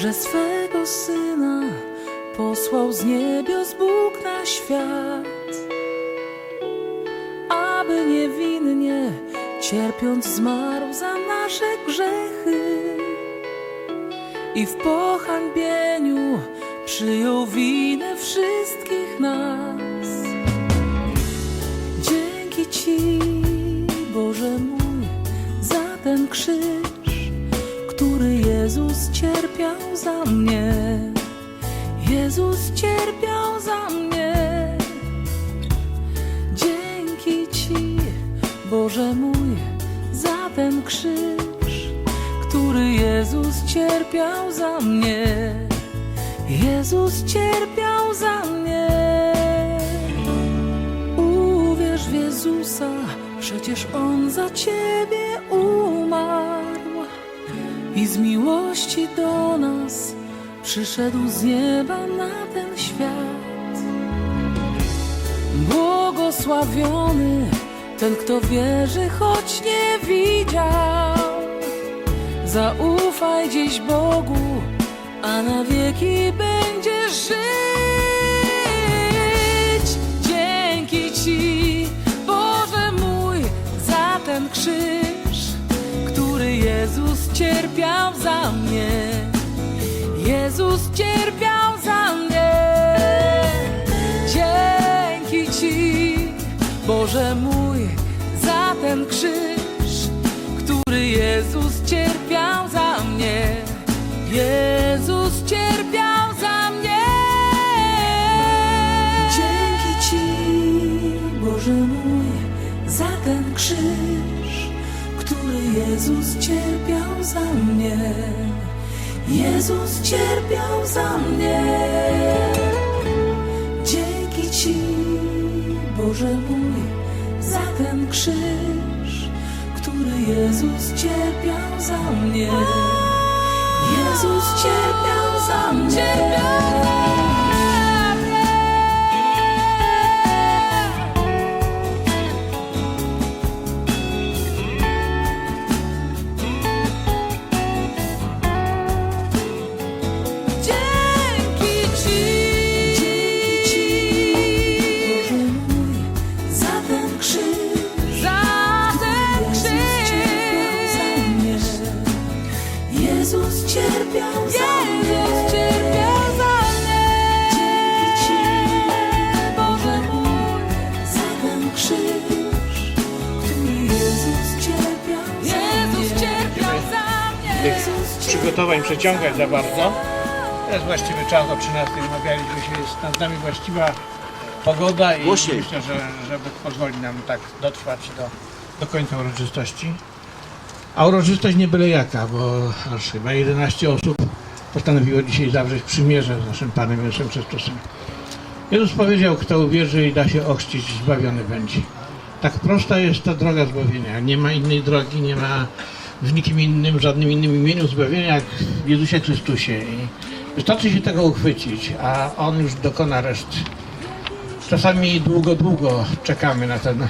że swego syna posłał z niebios Bóg na świat, aby niewinnie cierpiąc zmarł za nasze grzechy i w pohańbieniu przyjął winę wszystkich nas. Dzięki Ci, Boże mój, za ten krzyż, który Jezus cierpiał za mnie. Jezus cierpiał za mnie. Dzięki Ci, Boże mój, za ten krzyż, który Jezus cierpiał za mnie. Jezus cierpiał za mnie. Uwierz w Jezusa, przecież On za Ciebie umarł i z miłości do nas przyszedł z nieba na ten świat. Błogosławiony ten, kto wierzy, choć nie widział. Zaufaj dziś Bogu, a na wieki będziesz żyć. Dzięki Ci, Boże mój, za ten krzyż, Jezus cierpiał za mnie. Jezus cierpiał za mnie. Dzięki Ci, Boże mój, za ten krzyż, który Jezus cierpiał za mnie. Jezus cierpiał za mnie. Dzięki Ci, Boże mój, za ten krzyż, Jezus cierpiał za mnie. Jezus cierpiał za mnie. Dzięki Ci, Boże mój, za ten krzyż, który Jezus cierpiał za mnie. Jezus cierpiał za mnie. Przygotowań przeciągać za bardzo. To jest właściwy czas o 13 umawialiśmy się, jest nad nami właściwa pogoda i Głośniej. myślę, że, że Bóg pozwoli nam tak dotrwać do, do końca uroczystości. A uroczystość nie byle jaka, bo aż chyba 11 osób postanowiło dzisiaj zawrzeć przymierze z naszym Panem Jezusem Chrystusem. Jezus powiedział, kto uwierzy i da się ochrzcić, zbawiony będzie. Tak prosta jest ta droga zbawienia. Nie ma innej drogi, nie ma w nikim innym, żadnym innym imieniu zbawienia jak w Jezusie Chrystusie. I wystarczy się tego uchwycić, a On już dokona reszty. Czasami długo, długo czekamy na ten,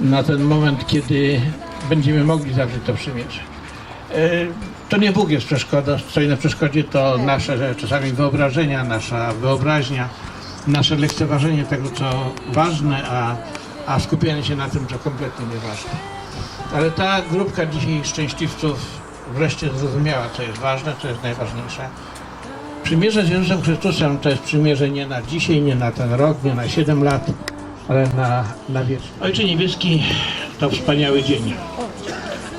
na ten moment, kiedy będziemy mogli zawrzeć to przymierze. E, To nie Bóg jest przeszkoda, stoi na przeszkodzie to nasze czasami wyobrażenia, nasza wyobraźnia, nasze lekceważenie tego, co ważne, a, a skupianie się na tym, co kompletnie nieważne. Ale ta grupka dzisiaj szczęśliwców wreszcie zrozumiała, co jest ważne, co jest najważniejsze. Przymierze z Jezusem Chrystusem to jest przymierze nie na dzisiaj, nie na ten rok, nie na 7 lat, ale na, na wieczność. Ojcze Niebieski, to wspaniały dzień.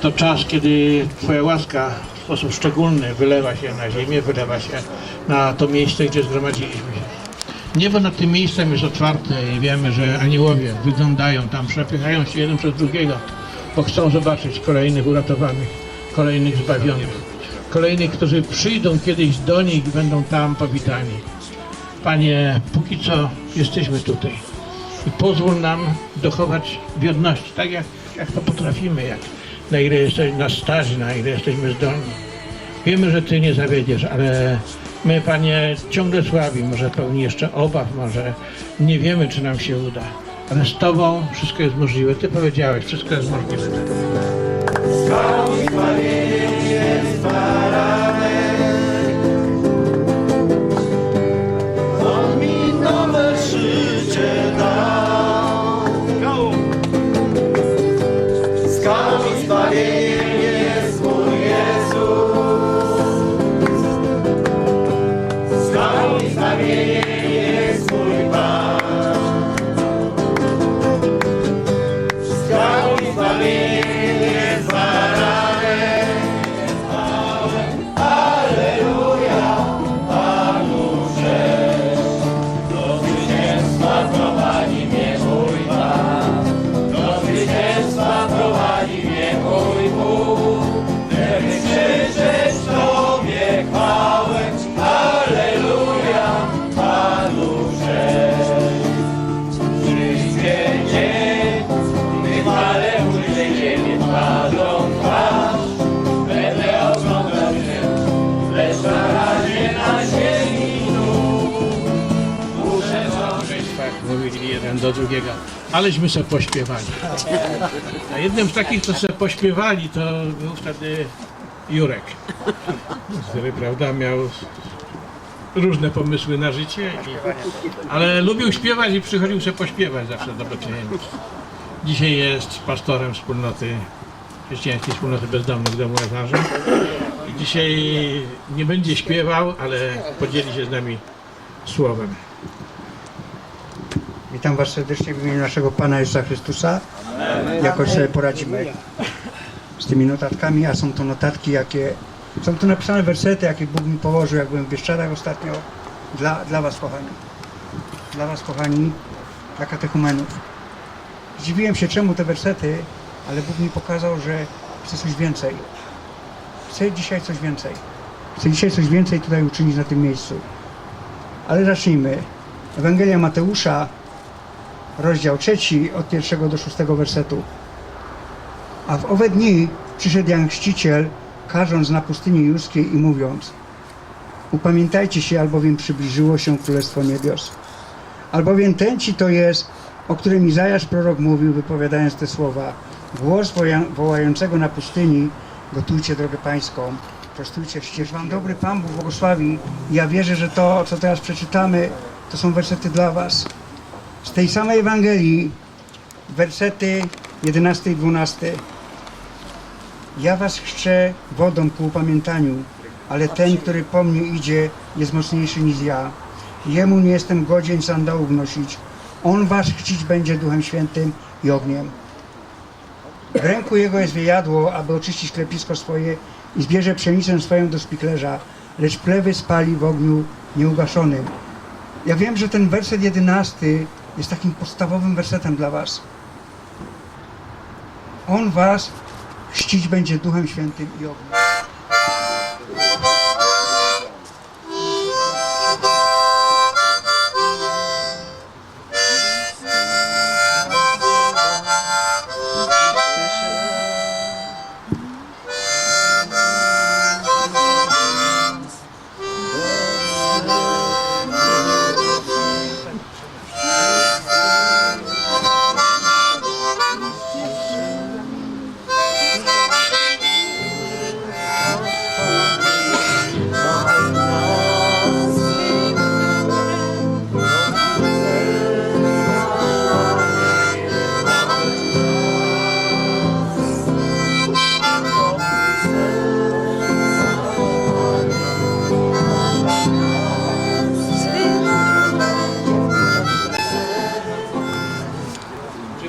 To czas, kiedy Twoja łaska w sposób szczególny wylewa się na ziemię, wylewa się na to miejsce, gdzie zgromadziliśmy się. Niebo nad tym miejscem jest otwarte i wiemy, że aniołowie wyglądają tam, przepychają się jeden przez drugiego, bo chcą zobaczyć kolejnych uratowanych, kolejnych zbawionych, kolejnych, którzy przyjdą kiedyś do nich i będą tam powitani. Panie, póki co jesteśmy tutaj i pozwól nam dochować wierności, tak jak, jak to potrafimy, jak na ile jesteśmy na staży, na ile jesteśmy zdolni. Wiemy, że Ty nie zawiedziesz, ale my, Panie, ciągle słabi, może pełni jeszcze obaw, może nie wiemy, czy nam się uda. Tobą wszystko jest możliwe. Ty powiedziałeś, wszystko jest możliwe. Drugiego. Aleśmy se pośpiewali. A jednym z takich, co se pośpiewali, to był wtedy Jurek, który prawda, miał różne pomysły na życie, i, ale lubił śpiewać i przychodził se pośpiewać zawsze do Betlejem. Dzisiaj jest pastorem wspólnoty chrześcijańskiej wspólnoty bezdomnych domu Ewanżel. I dzisiaj nie będzie śpiewał, ale podzieli się z nami słowem. Witam Was serdecznie w imieniu naszego Pana Jezusa Chrystusa. Jakoś sobie poradzimy z tymi notatkami, a są to notatki, jakie są tu napisane wersety, jakie Bóg mi położył, jak byłem w Bieszczadach ostatnio, dla, dla Was kochani. Dla Was kochani, dla katechumenów. Zdziwiłem się, czemu te wersety, ale Bóg mi pokazał, że chce coś więcej. Chce dzisiaj coś więcej. Chce dzisiaj coś więcej tutaj uczynić na tym miejscu. Ale zacznijmy. Ewangelia Mateusza, rozdział trzeci, od pierwszego do szóstego wersetu. A w owe dni przyszedł Jan Chrzciciel, karząc na pustyni juskiej i mówiąc Upamiętajcie się, albowiem przybliżyło się Królestwo Niebios. Albowiem ten ci to jest, o którym Izajasz prorok mówił, wypowiadając te słowa. Głos wołającego na pustyni, gotujcie drogę pańską, prostujcie ścież. Wam dobry Pan Bóg błogosławi. Ja wierzę, że to, co teraz przeczytamy, to są wersety dla Was. Z tej samej Ewangelii, wersety 11 i 12. Ja was chrzczę wodą ku upamiętaniu, ale ten, który po mnie idzie, jest mocniejszy niż ja. Jemu nie jestem godzien sandałów nosić. On was chrzcić będzie Duchem Świętym i ogniem. W ręku jego jest wyjadło, aby oczyścić klepisko swoje i zbierze pszenicę swoją do spiklerza, lecz plewy spali w ogniu nieugaszonym. Ja wiem, że ten werset jedenasty jest takim podstawowym wersetem dla was. On was chrzcić będzie Duchem Świętym i ogniem.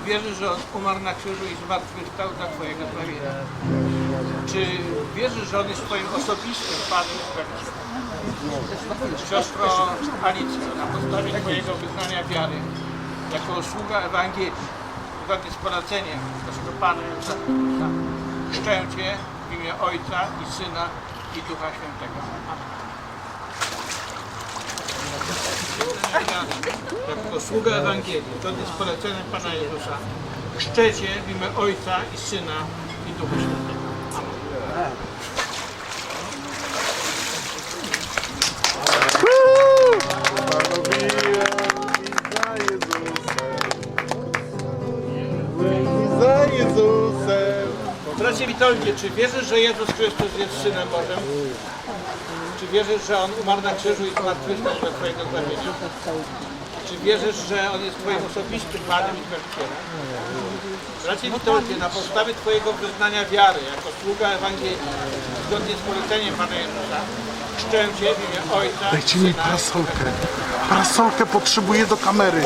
Wierzysz, że On umarł na krzyżu i zmartwychwstał za Twojego zbawienia? Czy wierzysz, że On jest Twoim osobistym Panem? Siostro Alicjo, na podstawie Twojego wyznania wiary, jako sługa Ewangelii, zgodnie z poleceniem naszego Pana Jezusa Chrystusa, w imię Ojca i Syna i Ducha Świętego. Ja, jak posługa Ewangelii, To z poleceniem Pana Jezusa. Chrzczecie w imię Ojca i Syna i Ducha Świętego. Amen. Bracie Witoldzie, czy wierzysz, że Jezus Chrystus jest Synem Bożym? Czy wierzysz, że On umarł na krzyżu i zmartwychwstał dla Twojego zbawienia? Czy wierzysz, że On jest Twoim osobistym Panem i Zbawicielem? Bracie Witoldzie, na podstawie Twojego wyznania wiary, jako sługa Ewangelii, zgodnie z poleceniem Pana Jezusa, czczę Cię w imię Ojca, Dajcie mi Syna i parasolkę. Parasolkę potrzebuję do kamery.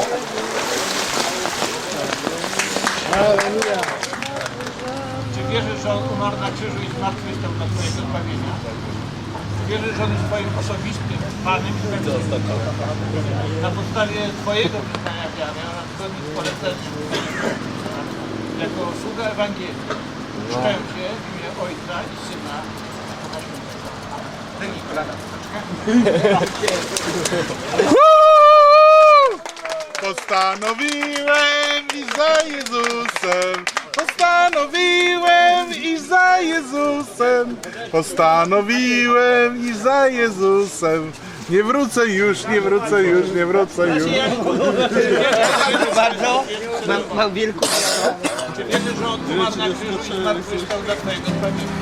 Czy wierzysz, że On umarł na krzyżu i zmartwychwstał dla Twojego zbawienia? Wierzysz, że On jest Twoim osobistym Panem i? Na podstawie Twojego wyznania wiary oraz zgodnie z poleceniem jako sługa Ewangelii czczę Cię w imię Ojca i Syna i Ducha Świętego. Daj kolana troszeczkę. Postanowiłem iść za Jezusem. Postanowiłem iść za Jezusem. Nie wrócę już, nie wrócę już, nie wrócę już. bardzo. Mam, mam wielką Czy wierzysz, że On umarł na krzyżu i zmartwychwstał dla Twojego zbawienia?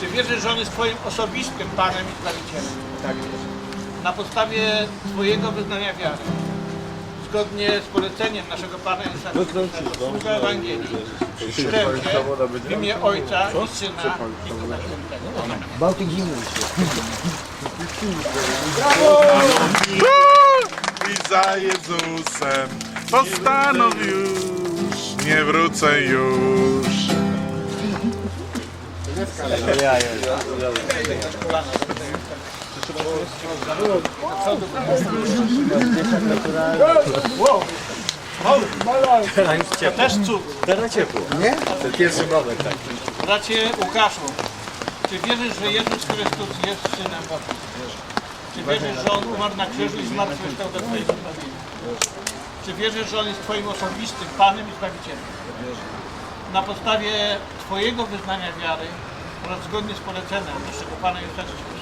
Czy wierzysz, że On jest Twoim osobistym Panem i Zbawicielem? Tak jest. Na podstawie Twojego wyznania wiary, zgodnie z poleceniem naszego Pana Jezusa Chrystusa, sługa Ewangelii, Cię w imię Ojca i Syna i Ducha Świętego. Amen. I za Jezusem postanowił już, nie wrócę już. To też cud. Teraz ciepło. Nie? To pierwszy moment taki. Bracie Łukaszu, czy wierzysz, że Jezus Chrystus jest Synem Bożym? Czy wierzysz, że On umarł na krzyżu i zmartwychwstał dla Twojego zbawienia? Czy wierzysz, że On jest Twoim osobistym Panem i Zbawicielem? Na podstawie Twojego wyznania wiary oraz zgodnie z poleceniem naszego Pana Jezusa Chrystusa,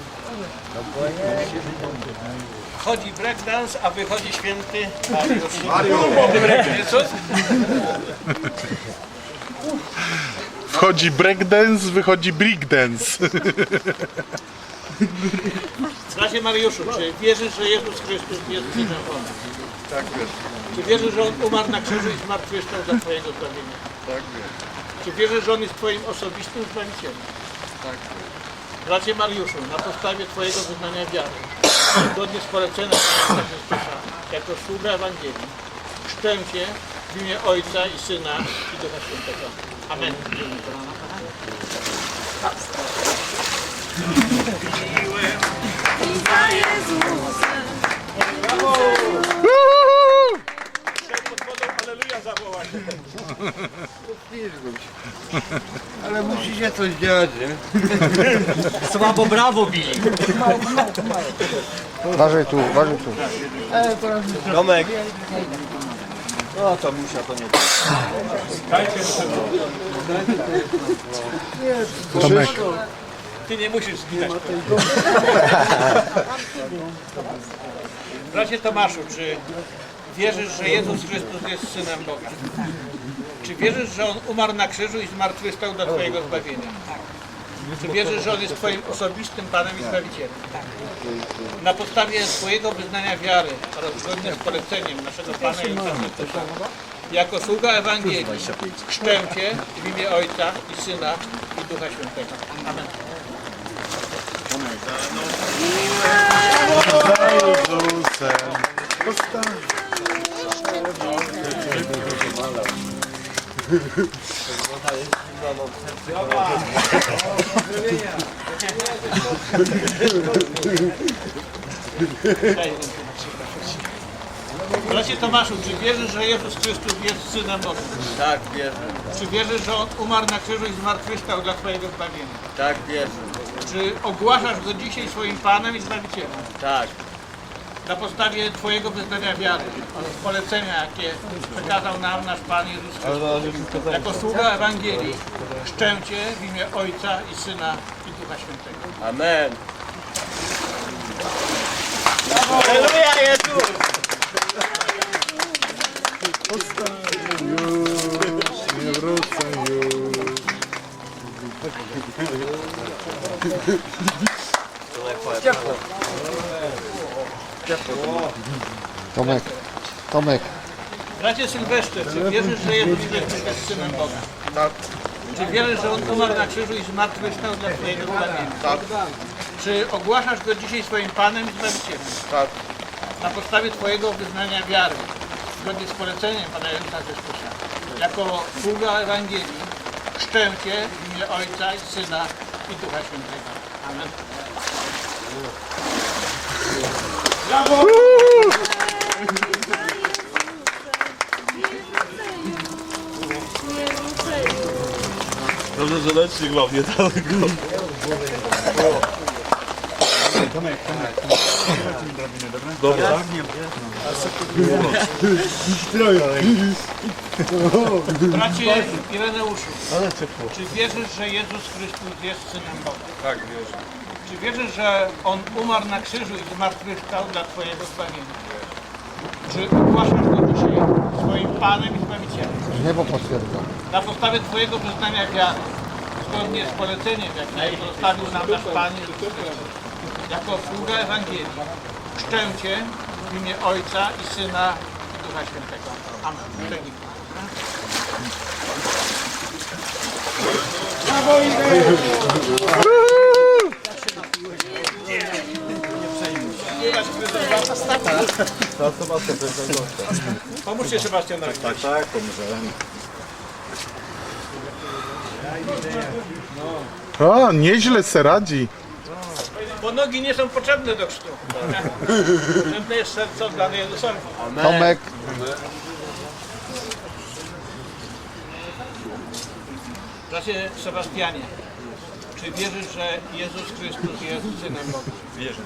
Wchodzi breakdance, a wychodzi święty Mariusz. Wchodzi breakdance, wychodzi breakdance. Bracie Mariuszu, czy wierzysz, że Jezus Chrystus jest Synem Bożym? Tak wierzę. Czy wierzysz, że On umarł na krzyżu i zmartwychwstał dla Twojego zbawienia? Tak wierzę. Czy wierzysz, że On jest Twoim osobistym Zbawicielem? Tak wierzę. Bracie Mariuszu, na podstawie Twojego wyznania wiary, zgodnie z poleceniem Pana Chrystusa, jako sługa Ewangelii, czczę Cię w imię Ojca i Syna i Ducha Świętego. Amen. I za Jezusem Uhu! Ale musi się coś dziać, nie? Słabo brawo bili. Uważaj tu, uważaj tu. Domek. No to musia to nie Tomek, Ty nie musisz zginąć. Bracie Tomaszu, czy wierzysz, że Jezus Chrystus jest Synem Boga? Czy wierzysz, że On umarł na krzyżu i zmartwychwstał dla Twojego zbawienia? Czy wierzysz, że On jest Twoim osobistym Panem i Zbawicielem? Na podstawie Twojego wyznania wiary oraz zgodnie z poleceniem naszego Pana Jezusa Chrystusa, jako sługa Ewangelii, czczę Cię w imię Ojca i Syna i Ducha Świętego. Amen. za Jezusem. Bracie Tomaszu, czy wierzysz, że Jezus Chrystus jest Synem Bożym? Tak, wierzę. Czy wierzysz, że On umarł na krzyżu i zmartwychwstał dla Twojego zbawienia? Tak, wierzę. Czy ogłaszasz Go dzisiaj swoim Panem i Zbawicielem? Tak, Na podstawie Twojego wyznania wiary oraz polecenia, jakie przekazał nam nasz Pan Jezus Chrystus. Jako sługa Ewangelii chrzczę Cię w imię Ojca i Syna i Ducha Świętego. amen. Aleluja, Jezus! Nie wrócę już. Tomek, Tomek, Bracie Sylwestrze, czy wierzysz, że Jezus jest Synem Boga? Tak. Czy wierzysz, że On umarł na krzyżu i zmartwychwstał dla Twojego zbawienia? Tak. Czy ogłaszasz Go dzisiaj swoim Panem i Zbawicielem? Tak. Na podstawie Twojego wyznania wiary, zgodnie z poleceniem Pana Jezusa Chrystusa, jako sługa Ewangelii, chrzczę Cię w imię Ojca i Syna i Ducha Świętego. Amen. Dobrze, że lecznik mam nie daleko. Dobra. Bracie Ireneuszu, czy wierzysz, że Jezus Chrystus jest Synem Boga? Tak, wierzę. Czy wierzysz, że On umarł na krzyżu i zmartwychwstał dla Twojego zbawienia? Czy ogłaszasz Go dzisiaj swoim Panem i Zbawicielem? niebo potwierdza. Na podstawie Twojego wyznania wiary, zgodnie z poleceniem, jakie zostawił nam nasz Pan Jezus Chrystus, jako sługa Ewangelii, chrzczę Cię w imię Ojca i Syna i Ducha Świętego. Amen. Przegnij. Pomóżcie Sebastianowi. Tak, tak, pomożemy. O, nieźle se radzi. Bo nogi nie są potrzebne do chrztu. Potrzebne jest serce oddane Jezusowi. Tomek, Bracie Sebastianie, czy wierzysz, że Jezus Chrystus jest Synem Boga? Wierzę,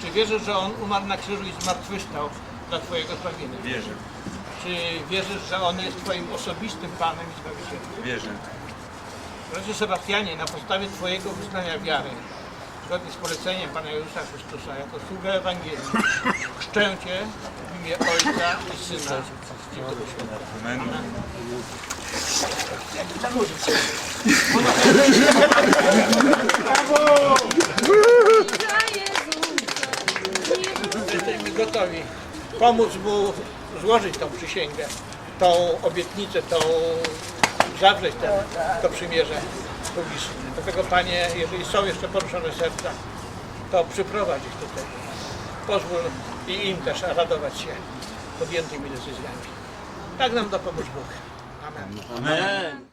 Czy wierzysz, że On umarł na krzyżu i zmartwychwstał dla Twojego zbawienia? wierzę, Czy wierzysz, że On jest Twoim osobistym Panem i Zbawicielem? wierzę. Bracie Sebastianie, na podstawie Twojego wyznania wiary, zgodnie z poleceniem Pana Jezusa Chrystusa, jako sługa Ewangelii, chrzczę Cię w imię Ojca i Syna i Ducha Świętego. Amen. Jesteśmy gotowi pomóc Mu złożyć tą przysięgę, tą obietnicę, tą zawrzeć ten, to przymierze publiczne. Dlatego Panie, jeżeli są jeszcze poruszone serca, to przyprowadź ich tutaj. Pozwól i im też radować się podjętymi decyzjami. Tak nam dopomóż Bóg. Amen. Amen.